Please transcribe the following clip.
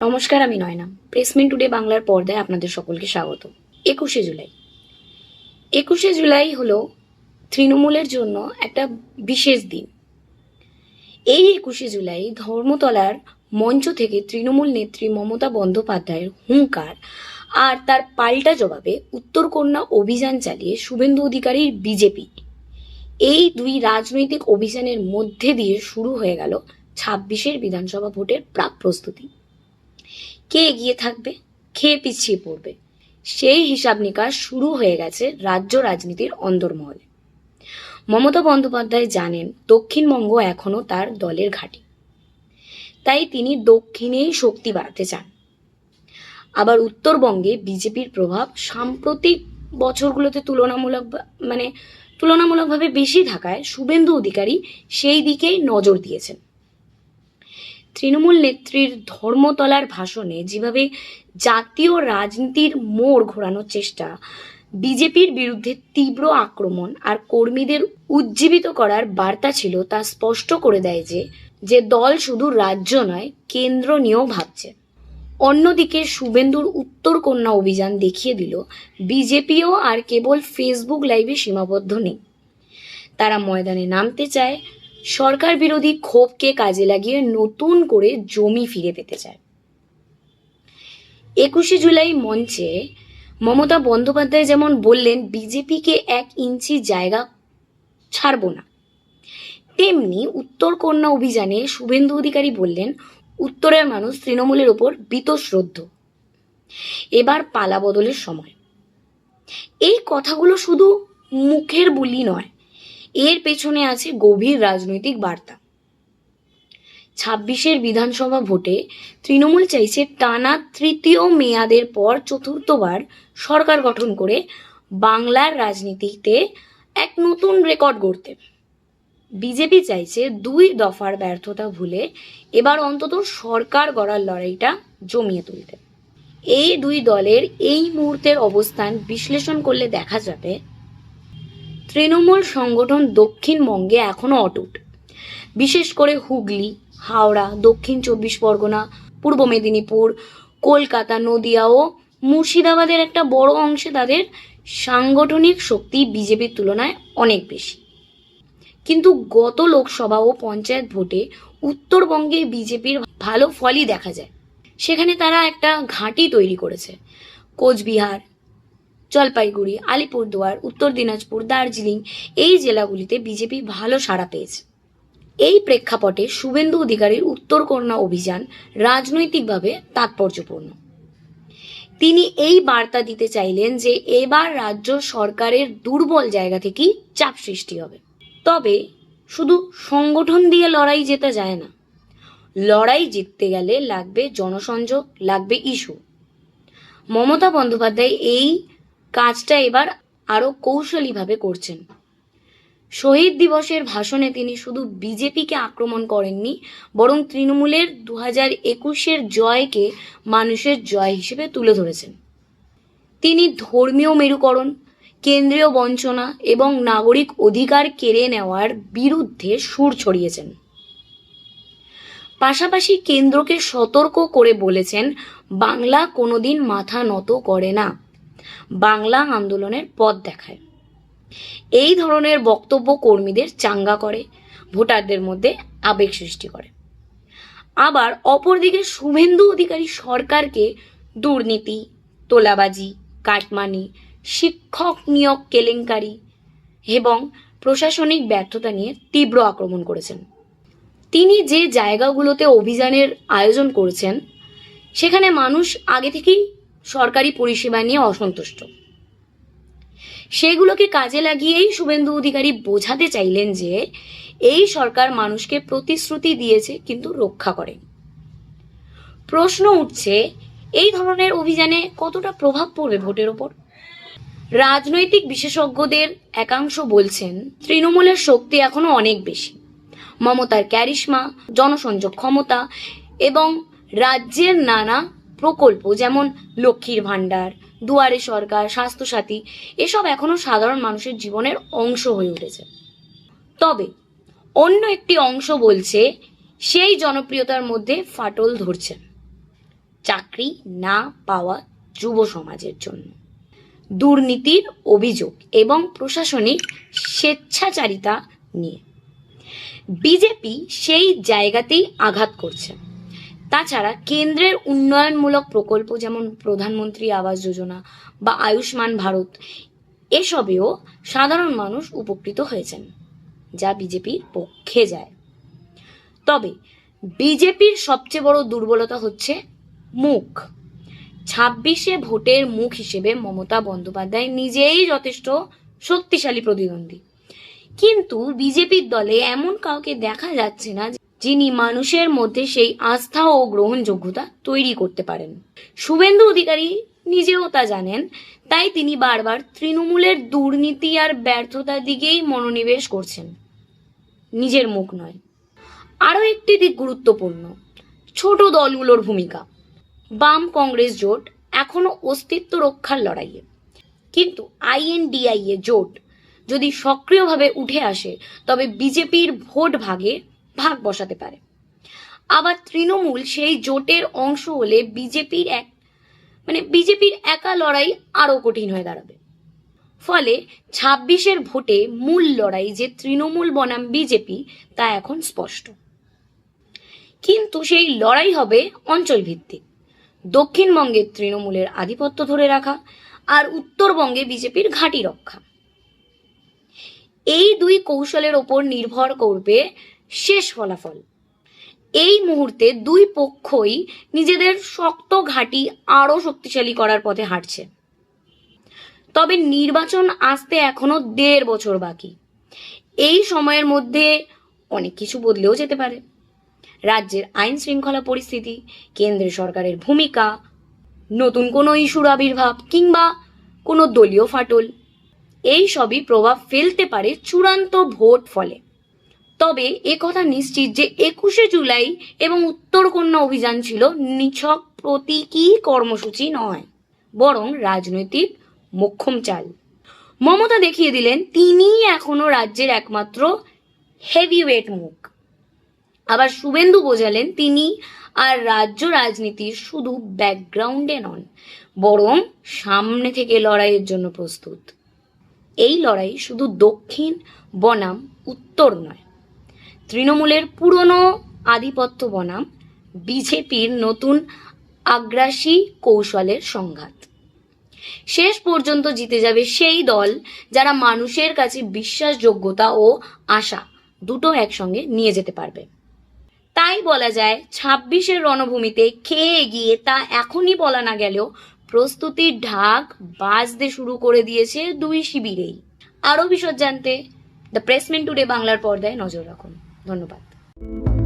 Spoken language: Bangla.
নমস্কার, আমি নয়না। প্রেসমেন্ট টুডে বাংলার পর্দায় আপনাদের সকলকে স্বাগত। একুশে জুলাই। একুশে জুলাই হলো তৃণমূলের জন্য একটা বিশেষ দিন। এই একুশে জুলাই ধর্মতলার মঞ্চ থেকে তৃণমূল নেত্রী মমতা বন্দ্যোপাধ্যায়ের হুঙ্কার আর তার পাল্টা জবাবে উত্তরকন্যা অভিযান চালিয়ে শুভেন্দু অধিকারীর বিজেপি। এই দুই রাজনৈতিক অভিযানের মধ্যে দিয়ে শুরু হয়ে গেল ছাব্বিশের বিধানসভা ভোটের প্রাক প্রস্তুতি। কে এগিয়ে থাকবে? খেয়ে পিছিয়ে পড়বে? সেই হিসাব নিকাশ শুরু হয়ে গেছে রাজ্য রাজনীতির অন্দরমহলে। মমতা বন্দ্যোপাধ্যায় জানেন দক্ষিণবঙ্গ এখনও তার দলের ঘাঁটি। তাই তিনি দক্ষিণেই শক্তি বাড়াতে চান। আবার উত্তরবঙ্গে বিজেপির প্রভাব সাম্প্রতিক বছরগুলোতে তুলনামূলক মানে তুলনামূলকভাবে বেশি থাকায় শুভেন্দু অধিকারী সেই দিকেই নজর দিয়েছেন। তৃণমূল নেত্রীর ধর্মতলার ভাষণে যেভাবে জাতীয় রাজনীতির মোড় ঘোরানোর চেষ্টা, বিজেপির বিরুদ্ধে তীব্র আক্রমণ আর কর্মীদের উজ্জীবিত করার বার্তা ছিল, তা স্পষ্ট করে দেয় যে যে দল শুধু রাজ্য নয় কেন্দ্র নিয়েও ভাবছে। অন্যদিকে শুভেন্দুর উত্তর কন্যা অভিযান দেখিয়ে দিল, বিজেপিও আর কেবল ফেসবুক লাইভে সীমাবদ্ধ নেই। তারা ময়দানে নামতে চায় সরকার বিরোধী ক্ষোভকে কাজে লাগিয়ে নতুন করে জমি ফিরে পেতে চায়। একুশে জুলাই মঞ্চে মমতা বন্দ্যোপাধ্যায় যেমন বললেন, বিজেপিকে এক ইঞ্চি জায়গা ছাড়ব না। তেমনি উত্তর কন্যা অভিযানে শুভেন্দু অধিকারী বললেন, উত্তরের মানুষ তৃণমূলের ওপর বীতশ্রদ্ধ। এবার পালা বদলের সময়। এই কথাগুলো শুধু মুখের বুলি নয় এর পেছনে আছে গভীর রাজনৈতিক বার্তা। ছাব্বিশের বিধানসভা ভোটে তৃণমূল চাইছে টানা তৃতীয় মেয়াদের পর চতুর্থবার সরকার গঠন করে বাংলার রাজনীতিতে এক নতুন রেকর্ড গড়তে। বিজেপি চাইছে দুই দফার ব্যর্থতা ভুলে এবার অন্তত সরকার গড়ার লড়াইটা জমিয়ে তুলতে। এই দুই দলের এই মুহূর্তের অবস্থান বিশ্লেষণ করলে দেখা যাবে তৃণমূল সংগঠন দক্ষিণবঙ্গে এখনও অটুট। বিশেষ করে হুগলি, হাওড়া, দক্ষিণ চব্বিশ পরগনা, পূর্ব মেদিনীপুর, কলকাতা, নদিয়া ও মুর্শিদাবাদের একটা বড় অংশে তাদের সাংগঠনিক শক্তি বিজেপির তুলনায় অনেক বেশি। কিন্তু গত লোকসভা ও পঞ্চায়েত ভোটে উত্তরবঙ্গে বিজেপির ভালো ফলই দেখা যায়। সেখানে তারা একটা ঘাঁটি তৈরি করেছে। কোচবিহার জলপাইগুড়ি, আলিপুরদুয়ার, উত্তর দিনাজপুর, দার্জিলিং এই জেলাগুলিতে বিজেপি ভালো সাড়া পেয়েছে। এই প্রেক্ষাপটে শুভেন্দু অধিকারীর উত্তর কন্যা অভিযান রাজনৈতিকভাবে তাৎপর্যপূর্ণ। তিনি এই বার্তা দিতে চাইলেন যে এবার রাজ্য সরকারের দুর্বল জায়গা থেকেই চাপ সৃষ্টি হবে। তবে শুধু সংগঠন দিয়ে লড়াই জেতা যায় না, লড়াই জিততে গেলে লাগবে জনসংযোগ, লাগবে ইস্যু। মমতা বন্দ্যোপাধ্যায় এই কাজটা এবার আরও কৌশলীভাবে করছেন। শহীদ দিবসের ভাষণে তিনি শুধু বিজেপিকে আক্রমণ করেননি, বরং তৃণমূলের দু হাজার একুশের জয়কে মানুষের জয় হিসেবে তুলে ধরেছেন। তিনি ধর্মীয় মেরুকরণ, কেন্দ্রীয় বঞ্চনা এবং নাগরিক অধিকার কেড়ে নেওয়ার বিরুদ্ধে সুর ছড়িয়েছেন। পাশাপাশি কেন্দ্রকে সতর্ক করে বলেছেন, বাংলা কোনোদিন মাথা নত করে না। বাংলা আন্দোলনের পথ দেখায়। এই ধরনের বক্তব্য কর্মীদের চাঙ্গা করে, ভোটারদের মধ্যে আবেগ সৃষ্টি করে। আবার অপরদিকে শুভেন্দু অধিকারী সরকারকে দুর্নীতি, তোলাবাজি, কাটমানি, শিক্ষক নিয়োগ কেলেঙ্কারি এবং প্রশাসনিক ব্যর্থতা নিয়ে তীব্র আক্রমণ করেছেন। তিনি যে জায়গাগুলোতে অভিযানের আয়োজন করেছেন, সেখানে মানুষ আগে থেকেই সরকারি পরিষেবা নিয়ে অসন্তুষ্ট। সেগুলোকে কাজে লাগিয়েই শুভেন্দু অধিকারী বোঝাতে চাইলেন যে, এই সরকার মানুষকে প্রতিশ্রুতি দিয়েছে কিন্তু রক্ষা করেন। প্রশ্ন উঠছে, এই ধরনের অভিযানে কতটা প্রভাব পড়বে ভোটের ওপর? রাজনৈতিক বিশেষজ্ঞদের একাংশ বলছেন, তৃণমূলের শক্তি এখনও অনেক বেশি। মমতার ক্যারিশমা, জনসংযোগ ক্ষমতা এবং রাজ্যের নানা প্রকল্প, যেমন লক্ষ্মীর ভাণ্ডার, দুয়ারে সরকার, স্বাস্থ্যসাথী, এসব এখনও সাধারণ মানুষের জীবনের অংশ হয়ে উঠেছে। তবে অন্য একটি অংশ বলছে, সেই জনপ্রিয়তার মধ্যে ফাটল ধরছে চাকরি না পাওয়া যুব সমাজের জন্য। দুর্নীতির অভিযোগ এবং প্রশাসনিক স্বেচ্ছাচারিতা নিয়ে। বিজেপি সেই জায়গাতেই আঘাত করছে। তাছাড়া কেন্দ্রের উন্নয়নমূলক প্রকল্প যেমন প্রধানমন্ত্রী আবাস যোজনা বা আয়ুষ্মান ভারত, এসবেও সাধারণ মানুষ উপকৃত হয়েছেন, যা বিজেপির পক্ষে যায়। তবে বিজেপির সবচেয়ে বড় দুর্বলতা হচ্ছে মুখ। ছাব্বিশে ভোটের মুখ হিসেবে মমতা বন্দ্যোপাধ্যায় নিজেই যথেষ্ট শক্তিশালী প্রতিদ্বন্দ্বী। কিন্তু বিজেপির দলে এমন কাউকে দেখা যাচ্ছে না যিনি মানুষের মধ্যে সেই আস্থা ও গ্রহণযোগ্যতা তৈরি করতে পারেন। শুভেন্দু অধিকারী নিজেও তা জানেন, তাই তিনি বারবার তৃণমূলের দুর্নীতি আর ব্যর্থতার দিকেই মনোনিবেশ করছেন। নিজের মুখ নয়। আরও একটি দিক গুরুত্বপূর্ণ। ছোট দলগুলোর ভূমিকা। বাম কংগ্রেস জোট এখনও অস্তিত্ব রক্ষার লড়াইয়ে। কিন্তু আইএনডিআইএ জোট যদি সক্রিয়ভাবে উঠে আসে, তবে বিজেপির ভোট ভাগে ভাগ বসাতে পারে। আবার তৃণমূল সেই জোটের অংশ হলে বিজেপির এক মানে বিজেপির একা লড়াই আরও কঠিন হয়ে দাঁড়াবে। ফলে ছাব্বিশের ভোটে মূল লড়াই যে তৃণমূল বনাম বিজেপি, তা এখন স্পষ্ট। কিন্তু সেই লড়াই হবে অঞ্চল ভিত্তিক দক্ষিণবঙ্গের তৃণমূলের আধিপত্য ধরে রাখা আর উত্তরবঙ্গে বিজেপির ঘাঁটি রক্ষা। এই দুই কৌশলের ওপর নির্ভর করবে শেষ ফলাফল। এই মুহূর্তে দুই পক্ষই নিজেদের শক্ত ঘাঁটি আরও শক্তিশালী করার পথে হাঁটছে। তবে নির্বাচন আসতে এখনও দেড় বছর বাকি। এই সময়ের মধ্যে অনেক কিছু বদলেও যেতে পারে। রাজ্যের আইন শৃঙ্খলা পরিস্থিতি, কেন্দ্রের সরকারের ভূমিকা, নতুন কোনো ইস্যুর আবির্ভাব কিংবা কোনো দলীয় ফাটল, এই সবই প্রভাব ফেলতে পারে চূড়ান্ত ভোট ফলে। তবে এ কথা নিশ্চিত যে একুশে জুলাই এবং উত্তরকন্যা অভিযান ছিল নিছক প্রতীকী কর্মসূচি নয়, বরং রাজনৈতিক মোক্ষম চাল। মমতা দেখিয়ে দিলেন, তিনিই এখনও রাজ্যের একমাত্র হেভিওয়েট মুখ। আবার শুভেন্দু বোঝালেন, তিনি আর রাজ্য রাজনীতির শুধু ব্যাকগ্রাউন্ডে নন, বরং সামনে থেকে লড়াইয়ের জন্য প্রস্তুত। এই লড়াই শুধু দক্ষিণ, বনাম, উত্তর নয়। তৃণমূলের পুরনো আধিপত্য বনাম বিজেপির নতুন আগ্রাসী কৌশলের সংঘাত। শেষ পর্যন্ত জিতে যাবে সেই দল যারা মানুষের কাছে বিশ্বাসযোগ্যতা ও আশা দুটো একসঙ্গে নিয়ে যেতে পারবে। তাই বলা যায়, ছাব্বিশের রণভূমিতে খেয়ে এগিয়ে তা এখনই বলা না গেলেও প্রস্তুতির ঢাক বাজতে শুরু করে দিয়েছে দুই শিবিরেই। আরও বিশদ জানতে দ্য প্রেসমেন্ট টুডে বাংলার পর্দায় নজর রাখুন। ধন্যবাদ।